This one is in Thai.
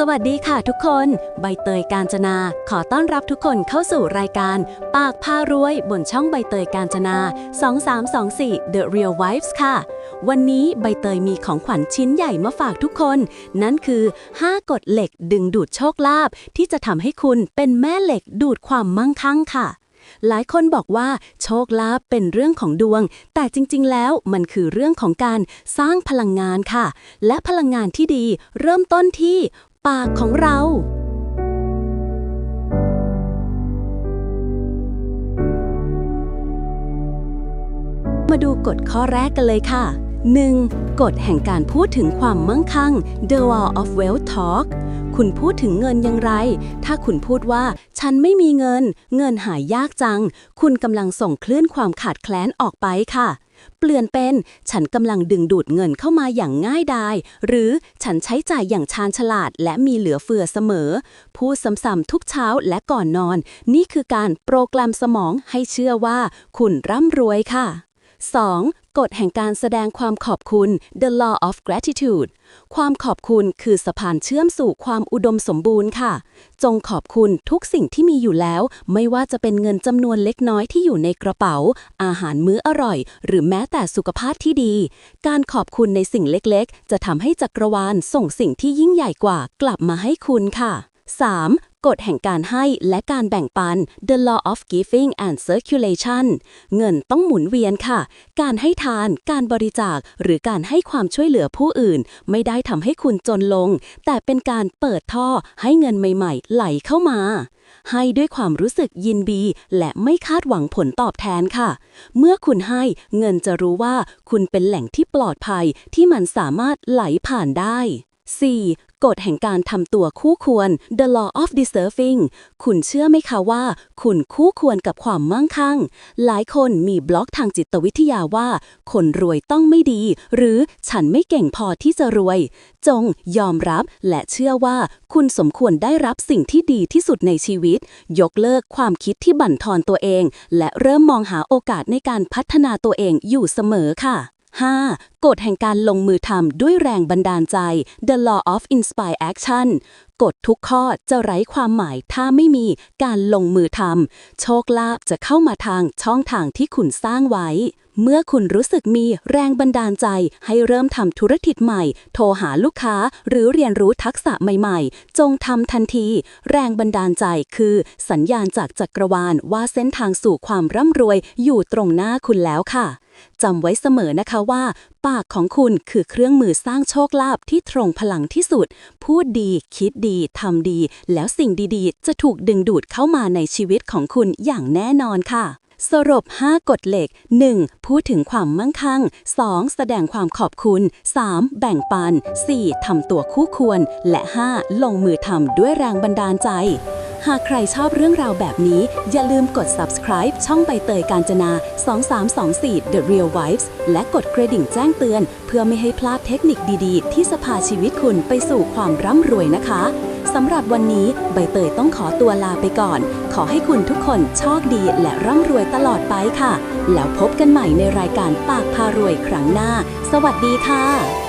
สวัสดีค่ะทุกคน ใบเตยกาญจนา ขอต้อนรับทุกคนเข้าสู่รายการ ปากพารวย บนช่องใบเตยกาญจนา 2324 The Real Vibes ค่ะ วันนี้ใบเตยมีของขวัญชิ้นใหญ่มาฝากทุกคน นั่นคือ 5 กฎเหล็กดึงดูดโชคลาภที่จะทำให้คุณเป็นแม่เหล็กดูดความมั่งคั่งค่ะหลายคนบอกว่าโชคลาภเป็นเรื่องของดวง แต่จริงๆ แล้วมันคือเรื่องของการสร้างพลังงานค่ะ และพลังงานที่ดีเริ่มต้นที่ ปากของเรา มาดูกฎข้อแรกกันเลยค่ะ 1. กฎแห่งการพูดถึงความมั่งคั่ง The Wall of Wealth Talk คุณพูดถึงเงินอย่างไร ถ้าคุณพูดว่า ฉันไม่มีเงิน เงินหายยากจัง คุณกำลังส่งคลื่นความขาดแคลนออกไปค่ะ เปลี่ยนเป็น ฉันกำลังดึงดูดเงินเข้ามาอย่างง่ายดาย หรือฉันใช้จ่ายอย่างชาญฉลาดและมีเหลือเฟือเสมอ พูดซ้ำๆทุกเช้าและก่อนนอน นี่คือการโปรแกรมสมองให้เชื่อว่า คุณร่ำรวยค่ะ 2. กฎแห่งการแสดงความขอบคุณ The Law of Gratitude ความขอบคุณคือสะพานเชื่อมสู่ความอุดมสมบูรณ์ค่ะ จงขอบคุณทุกสิ่งที่มีอยู่แล้ว ไม่ว่าจะเป็นเงินจำนวนเล็กน้อยที่อยู่ในกระเป๋า อาหารมื้ออร่อย หรือแม้แต่สุขภาพที่ดี การขอบคุณในสิ่งเล็กๆ จะทำให้จักรวาลส่งสิ่งที่ยิ่งใหญ่กว่ากลับมาให้คุณค่ะ 3. กฎแห่งการให้และการแบ่งปัน The Law of Giving and Circulation เงินต้องหมุนเวียนค่ะ การให้ทาน การบริจาค หรือการให้ความช่วยเหลือผู้อื่น ไม่ได้ทำให้คุณจนลง แต่เป็นการเปิดท่อให้เงินใหม่ ๆ ไหลเข้ามาให้ด้วยความรู้สึกยินดี และไม่คาดหวังผลตอบแทนค่ะ เมื่อคุณให้เงินจะรู้ว่าคุณเป็นแหล่งที่ปลอดภัยที่มันสามารถไหลผ่านได้ 4. กฎแห่งการทำตัวคู่ควร The Law of Deserving คุณเชื่อไหมคะว่า คุณคู่ควรกับความมั่งคั่ง หลายคนมีบล็อกทางจิตวิทยาว่า คนรวยต้องไม่ดี หรือฉันไม่เก่งพอที่จะรวย จงยอมรับและเชื่อว่า คุณสมควรได้รับสิ่งที่ดีที่สุดในชีวิต ยกเลิกความคิดที่บั่นทอนตัวเอง และเริ่มมองหาโอกาสในการพัฒนาตัวเองอยู่เสมอค่ะ 5. กฎแห่งการลงมือทำด้วยแรงบันดาลใจ The Law of Inspire Action กฎทุกข้อจะไร้ความหมายถ้าไม่มีการลงมือทำโชคลาภจะเข้ามาทางช่องทางที่คุณสร้างไว้ เมื่อคุณรู้สึกมีแรงบันดาลใจ ให้เริ่มทำธุรกิจใหม่ โทรหาลูกค้าหรือเรียนรู้ทักษะใหม่ๆ จงทำทันที แรงบันดาลใจคือ สัญญาณจากจักรวาลว่าเส้นทางสู่ความร่ำรวยอยู่ตรงหน้าคุณแล้วค่ะ จำไว้เสมอนะคะว่า ปากของคุณคือเครื่องมือสร้างโชคลาภที่ตรงพลังที่สุด พูดดี คิดดีทำดี แล้วสิ่งดีๆ จะถูกดึงดูดเข้ามาในชีวิตของคุณอย่างแน่นอนค่ะสรุป 5 กฎเหล็ก 1. พูดถึงความมั่งคั่ง 2. แสดงความขอบคุณ 3. แบ่งปัน 4. ทำตัวคู่ควร และ 5. ลงมือทำด้วยแรงบันดาลใจ หากใครชอบเรื่องราวแบบนี้ อย่าลืมกด subscribe ช่องใบเตยการจนา 2324 The Real Vibes และกดกระดิ่งแจ้งเตือน เพื่อไม่ให้พลาดเทคนิคดีๆ ที่จะพาชีวิตคุณไปสู่ความร่ำรวยนะคะสำหรับวันนี้ใบเตยต้องขอตัวลาไปก่อน ขอให้คุณทุกคนโชคดีและร่ำรวยตลอดไปค่ะ แล้วพบกันใหม่ในรายการปากพารวยครั้งหน้า สวัสดีค่ะ